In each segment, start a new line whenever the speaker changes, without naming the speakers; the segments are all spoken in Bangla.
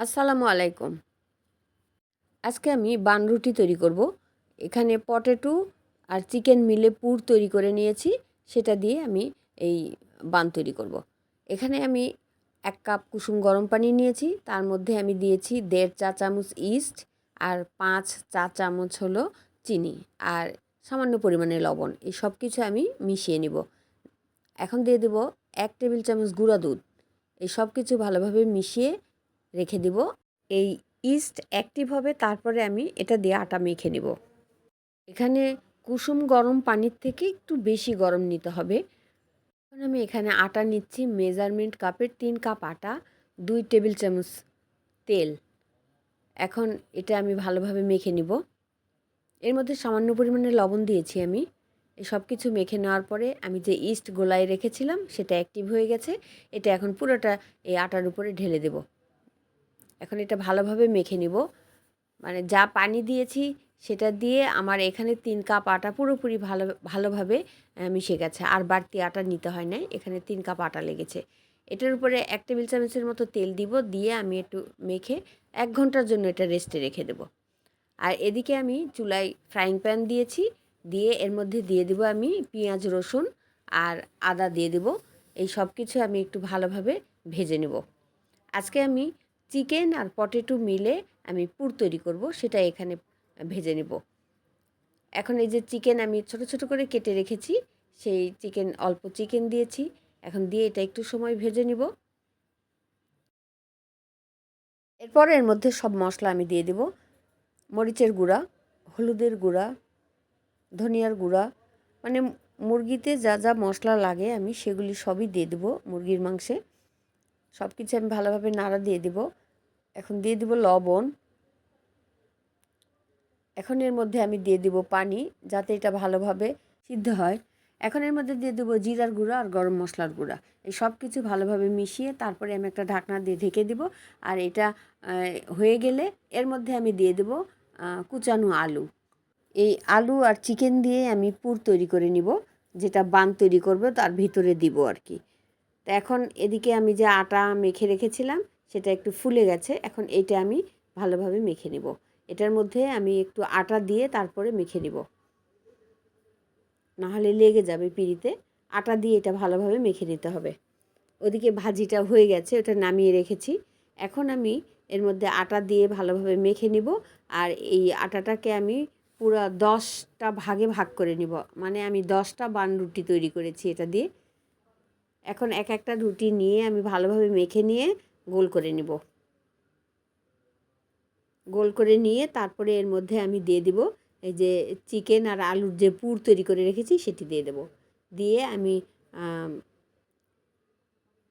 আসসালামু আলাইকুম। আজকে আমি বান রুটি তৈরি করব। এখানে পটেটো আর চিকেন মিলে পুর তৈরি করে নিয়েছি। সেটা দিয়ে আমি এই বান তৈরি করব। এখানে আমি এক কাপ কুসুম গরম পানি নিয়েছি। তার মধ্যে আমি দিয়েছি দেড় চা চামচ ইস্ট আর পাঁচ চা চামচ হলো চিনি আর সামান্য পরিমাণে লবণ। এই সব কিছু আমি মিশিয়ে নিব। এখন দিয়ে দেব এক টেবিল চামচ গুঁড়া দুধ। এই সব কিছু ভালোভাবে মিশিয়ে রেখে দিব। এই ইস্ট অ্যাক্টিভ হবে, তারপরে আমি এটা দিয়ে আটা মেখে নিব। এখানে কুসুম গরম পানির থেকে একটু বেশি গরম নিতে হবে। এখন আমি এখানে আটা নিচ্ছি মেজারমেন্ট কাপের তিন কাপ আটা, দুই টেবিল চামচ তেল। এখন এটা আমি ভালোভাবে মেখে নিব। এর মধ্যে সামান্য পরিমাণে লবণ দিয়েছি আমি। এই সব কিছু মেখে নেওয়ার পরে আমি যে ইস্ট গোলায় রেখেছিলাম, সেটা অ্যাক্টিভ হয়ে গেছে। এটা এখন পুরোটা এই আটার উপরে ঢেলে দেব। এখন এটা ভালোভাবে মেখে নিব। মানে যা পানি দিয়েছি সেটা দিয়ে আমার এখানে তিন কাপ আটা পুরোপুরি ভালো, ভালোভাবে মিশে গেছে। আর বাড়তি আটা নিতে হয় না এখানে তিন কাপ আটা লেগেছে। এটার উপরে এক টেবিল চামচের মতো তেল দিব, দিয়ে আমি একটু মেখে এক ঘণ্টার জন্য এটা রেস্টে রেখে দেব। আর এদিকে আমি চুলায় ফ্রাইং প্যান দিয়েছি, দিয়ে এর মধ্যে দিয়ে দেবো আমি পেঁয়াজ, রসুন আর আদা দিয়ে দেব। এই সব কিছু আমি একটু ভালোভাবে ভেজে নেব। আজকে আমি চিকেন আর পটেটো মিলে আমি পুর তৈরি করব, সেটা এখানে ভেজে নেব। এখন এই যে চিকেন আমি ছোট ছোট করে কেটে রেখেছি, সেই চিকেন, অল্প চিকেন দিয়েছি। এখন দিয়ে এটা একটু সময় ভেজে নিব। এরপর এর মধ্যে সব মশলা আমি দিয়ে দেব। মরিচের গুঁড়া, হলুদের গুঁড়া, ধনিয়ার গুঁড়া মানে মুরগিতে যা যা মশলা লাগে আমি সেগুলি সবই দিয়ে দেবো মুরগির মাংসে। সব কিছু আমি ভালোভাবে নাড়া দিয়ে দেব। এখন দিয়ে দেব লবণ। এখন এর মধ্যে আমি দিয়ে দেব পানি যাতে এটা ভালোভাবে সিদ্ধ হয়। এখন এর মধ্যে দিয়ে দেবো জিরার গুঁড়া আর গরম মশলার গুঁড়া। এই সব কিছু ভালোভাবে মিশিয়ে তারপরে আমি একটা ঢাকনা দিয়ে ঢেকে দিব। আর এটা হয়ে গেলে এর মধ্যে আমি দিয়ে দেব কুচানো আলু। এই আলু আর চিকেন দিয়ে আমি পুর তৈরি করে নিব, যেটা বান তৈরি করব তার ভিতরে দিব আর কি। তো এখন এদিকে আমি যে আটা মেখে রেখেছিলাম সেটা একটু ফুলে গেছে। এখন এটা আমি ভালোভাবে মেখে নেব। এটার মধ্যে আমি একটু আটা দিয়ে তারপরে মেখে নিব। নাহলে লেগে যাবে পিড়িতে। আটা দিয়ে এটা ভালোভাবে মেখে নিতে হবে। ওদিকে ভাজিটা হয়ে গেছে, ওটা নামিয়ে রেখেছি। এখন আমি এর মধ্যে আটা দিয়ে ভালোভাবে মেখে নিব আর এই আটাটাকে আমি পুরো দশটা ভাগে ভাগ করে নিব। মানে আমি দশটা বান রুটি তৈরি করেছি এটা দিয়ে। এখন এক একটা রুটি নিয়ে আমি ভালোভাবে মেখে নিয়ে গোল করে নিব। গোল করে নিয়ে তারপরে এর মধ্যে আমি দিয়ে দিব এই যে চিকেন আর আলুর যে পুর তৈরি করে রেখেছি সেটি দিয়ে দেব। দিয়ে আমি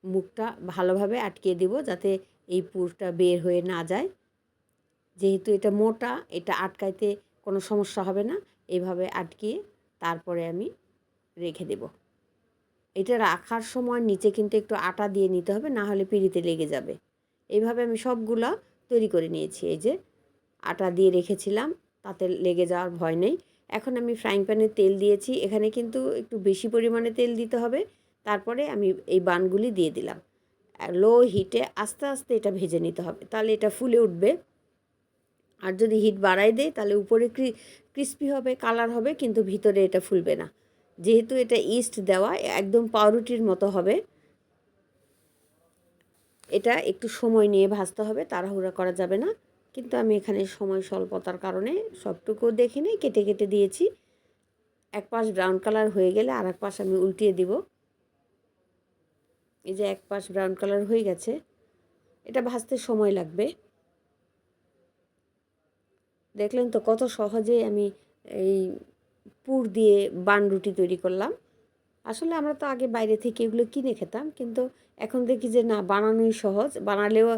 মুখটা ভালোভাবে আটকে দেব যাতে এই পুরটা বের হয়ে না যায়। যেহেতু এটা মোটা, এটা আটকাইতে কোনো সমস্যা হবে না। এইভাবে আটকিয়ে তারপরে আমি রেখে দেব। এটা রাখার সময় নিচে কিন্তু একটু আটা দিয়ে নিতে হবে, না হলে পিড়িতে লেগে যাবে। এইভাবে আমি সবগুলো তৈরি করে নিয়েছি। এই যে আটা দিয়ে রেখেছিলাম, তাতে লেগে যাওয়ার ভয় নেই। এখন আমি ফ্রাইং প্যানে তেল দিয়েছি, এখানে কিন্তু একটু বেশি পরিমাণে তেল দিতে হবে। তারপরে আমি এই বানগুলি দিয়ে দিলাম। লো হিটে আস্তে আস্তে এটা ভেজে নিতে হবে, তাহলে এটা ফুলে উঠবে। আর যদি হিট বাড়াই দেয়, তাহলে উপরে ক্রিস্পি হবে কালার হবে, কিন্তু ভিতরে এটা ফুলবে না। যেহেতু এটা ইস্ট দেওয়া, একদম পাউরুটির মতো হবে। এটা একটু সময় নিয়ে ভাজতে হবে, তাড়াহুড়া করা যাবে না। কিন্তু আমি এখানে সময় স্বল্পতার কারণে সবটুকু দেখি নেই, কেটে কেটে দিয়েছি। এক পাশ ব্রাউন কালার হয়ে গেলে আর এক পাশ আমি উল্টিয়ে দিব। এই যে এক পাশ ব্রাউন কালার হয়ে গেছে, এটা ভাজতে সময় লাগবে। দেখলেন তো কত সহজে আমি এই পুর দিয়ে বান রুটি তৈরি করলাম। আসলে আমরা তো আগে বাইরে থেকে এগুলো কিনে খেতাম কিন্তু এখন দেখি যে না বানানোই সহজ। বানালেও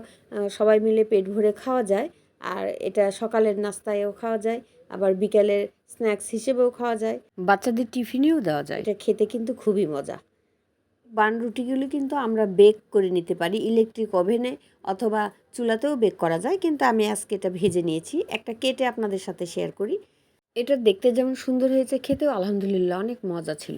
সবাই মিলে পেট ভরে খাওয়া যায় আর এটা সকালের নাস্তায়ও খাওয়া যায় আবার বিকালের স্ন্যাক্স হিসেবেও খাওয়া যায়। বাচ্চাদের টিফিনেও দেওয়া যায়। এটা খেতে কিন্তু খুবই মজা। বান রুটিগুলো কিন্তু আমরা বেক করে নিতে পারি ইলেকট্রিক ওভেনে অথবা চুলাতেও বেক করা যায় কিন্তু আমি আজকে এটা ভেজে নিয়েছি। একটা কেটে আপনাদের সাথে শেয়ার করি। এটা দেখতে যেমন সুন্দর হয়েছে খেতেও আলহামদুলিল্লাহ অনেক মজা ছিল।